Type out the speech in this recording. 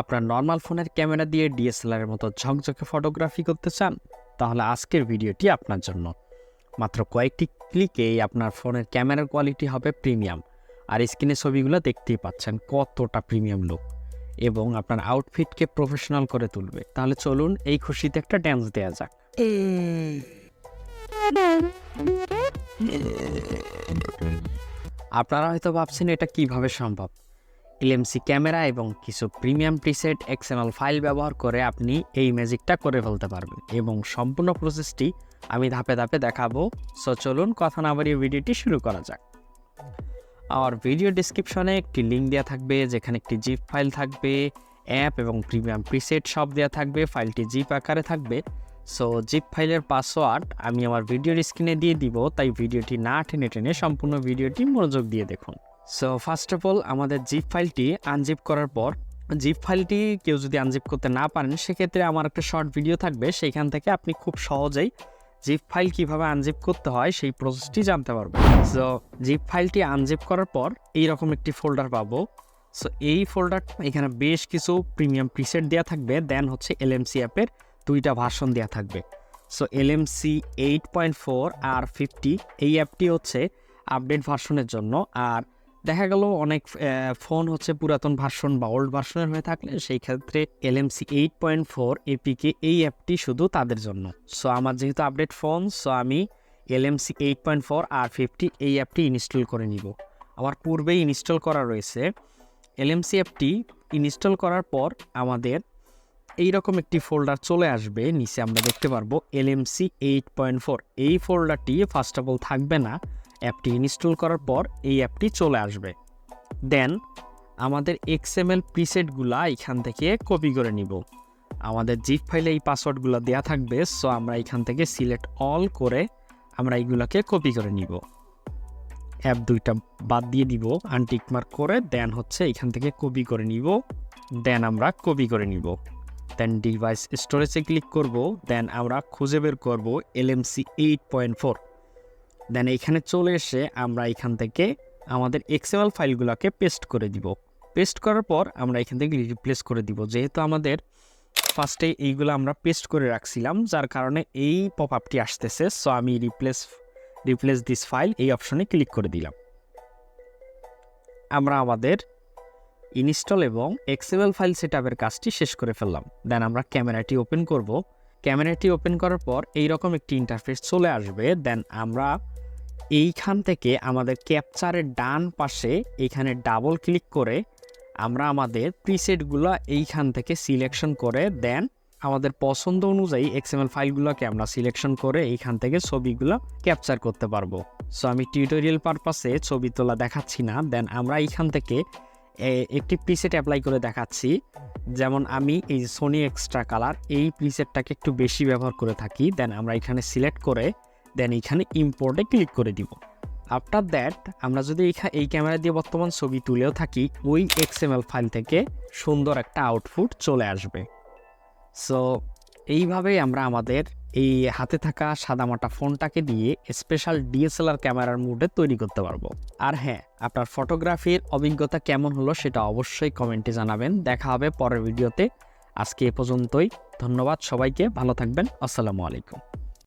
আপনার নর্মাল ফোনের ক্যামেরা দিয়ে ডিএসএলআর এর মতো ঝকঝকে ফটোগ্রাফি করতে চান, তাহলে আজকের ভিডিওটি আপনার জন্য। মাত্র কয়েকটি ক্লিকেই আপনার ফোনের ক্যামেরার কোয়ালিটি হবে প্রিমিয়াম আর স্ক্রিনে ছবিগুলো দেখতেই পাচ্ছেন কতটা প্রিমিয়াম লুক এবং আপনার আউটফিটকে প্রফেশনাল করে তুলবে। তাহলে চলুন এই খুশিতে একটা ড্যান্স দেওয়া যাক। আপনারা হয়তো ভাবছেন এটা কীভাবে সম্ভব? এলএমসি ক্যামেরা এবং কিছু প্রিমিয়াম প্রিসেট এক্সএমএল ফাইল ব্যবহার করে আপনি এই ম্যাজিকটা করে ফেলতে পারবেন এবং সম্পূর্ণ প্রসেসটি আমি ধাপে ধাপে দেখাবো। সো চলুন কথা না বাড়িয়ে ভিডিওটি শুরু করা যাক। আর ভিডিও ডিসক্রিপশনে একটি লিঙ্ক দেওয়া থাকবে, যেখানে একটি জিপ ফাইল থাকবে অ্যাপ এবং প্রিমিয়াম প্রিসেট সব দেওয়া থাকবে ফাইলটি জিপ আকারে থাকবে। সো জিপ ফাইলের পাসওয়ার্ড আমি আমার ভিডিওর স্ক্রিনে দিয়ে দিব, তাই ভিডিওটি না টেনে টেনে সম্পূর্ণ ভিডিওটি মনোযোগ দিয়ে দেখুন। সো ফার্স্ট অফ অল আমাদের জিপ ফাইলটি আনজিপ করার পর জিপ ফাইলটি কেউ যদি আনজিপ করতে না পারেন, সেক্ষেত্রে আমার একটা শর্ট ভিডিও থাকবে। সেইখান থেকে আপনি খুব সহজেই জিপ ফাইল কীভাবে আনজিপ করতে হয়, সেই প্রসেসটি জানতে পারবেন। সো জিপ ফাইলটি আনজিপ করার পর এইরকম একটি ফোল্ডার পাবো। সো এই ফোল্ডার এখানে বেশ কিছু প্রিমিয়াম প্রিসেট দেওয়া থাকবে। দেন হচ্ছে এলএমসি অ্যাপের দুইটা ভার্সন দেওয়া থাকবে। So LMC eight point four R fifty এই অ্যাপটি হচ্ছে আপডেট ভার্সনের জন্য। আর দেখা গেল অনেক ফোন হচ্ছে পুরাতন ভার্সন বা ওল্ড ভার্সনের হয়ে থাকলে সেই ক্ষেত্রে L LMC eight point four APK এই অ্যাপটি শুধু তাদের জন্য। সো আমার যেহেতু আপডেট ফোন সো আমি L LMC eight point four R fifty এই অ্যাপটি ইনস্টল করে নিব। আমার পূর্বেই ইনস্টল করা রয়েছে। এল এলএমসি অ্যাপটি ইনস্টল করার পর আমাদের এই রকম একটি ফোল্ডার চলে আসবে। নিচে আমরা দেখতে পারব L LMC eight point four এই ফোল্ডারটি ফার্স্ট অফ অল থাকবে না। অ্যাপটি ইনস্টল করার পর এই অ্যাপটি চলে আসবে। দেন, আমাদের এক্সএমএল প্রিসেটগুলা এখান থেকে কপি করে নিব। আমাদের জিপ ফাইলে এই পাসওয়ার্ডগুলো দেওয়া থাকবে, সো আমরা এখান থেকে সিলেক্ট অল করে আমরা এইগুলোকে কপি করে নিব। অ্যাপ দুইটা বাদ দিয়ে দিব, আনটিক মার্ক করে, দেন হচ্ছে এখান থেকে কপি করে নিব, দেন আমরা কপি করে নিব। দেন ডিভাইস স্টোরেজে ক্লিক করব, দেন আমরা খুঁজে বের করব LMC eight point four. Then এইখানে চলে এসে আমরা এখান থেকে আমাদের এক্সএমএল ফাইলগুলোকে পেস্ট করে দিব। পেস্ট করার পর আমরা এখান থেকে রিপ্লেস করে দিব। যেহেতু আমাদের ফার্স্টে এইগুলো আমরা পেস্ট করে রাখছিলাম, যার কারণে এই পপ আপটি আসতেছে। সো আমি রিপ্লেস রিপ্লেস দিস ফাইল এই অপশনে ক্লিক করে দিলাম। আমরা আমাদের ইনস্টল এবং এক্সএমএল ফাইল সেটআপের কাজটি শেষ করে ফেললাম। দেন আমরা ক্যামেরাটি ওপেন করব। ক্যামেরাটি ওপেন করার পর এই রকম একটি ইন্টারফেস চলে আসবে। দেন আমরা এইখান থেকে আমাদের ক্যাপচারের ডান পাশে এখানে ডাবল ক্লিক করে আমরা আমাদের প্রিসেটগুলো এইখান থেকে সিলেকশন করে দেন আমাদের পছন্দ অনুযায়ী এক্সএমএল ফাইলগুলোকে আমরা সিলেকশন করে এইখান থেকে ছবিগুলো ক্যাপচার করতে পারব। সো আমি টিউটোরিয়াল পারপাসে ছবি তোলা দেখাচ্ছি না। দেন আমরা এইখান থেকে একটি প্রিসেট অ্যাপ্লাই করে দেখাচ্ছি। যেমন আমি এই সোনি এক্সট্রা কালার এই প্রিসেটটাকে একটু বেশি ব্যবহার করে থাকি। দেন আমরা এখানে সিলেক্ট করে দেন এখানে ইম্পোর্টে ক্লিক করে দিব। আফটার দ্যাট আমরা যদি এই ক্যামেরা দিয়ে বর্তমান ছবি তুলেও থাকি, ওই এক্সএমএল ফাইল থেকে সুন্দর একটা আউটপুট চলে আসবে। সো এইভাবেই আমরা আমাদের এই হাতে থাকা সাদামাটা ফোনটাকে দিয়ে স্পেশাল ডিএসএলআর ক্যামেরার মুডে তৈরি করতে পারব। আর হ্যাঁ আপনার ফটোগ্রাফির অভিজ্ঞতা কেমন হলো সেটা অবশ্যই কমেন্টে জানাবেন। দেখা হবে পরের ভিডিওতে আজকে এ পর্যন্তই। ধন্যবাদ সবাইকে। ভালো থাকবেন। আসসালামু আলাইকুম।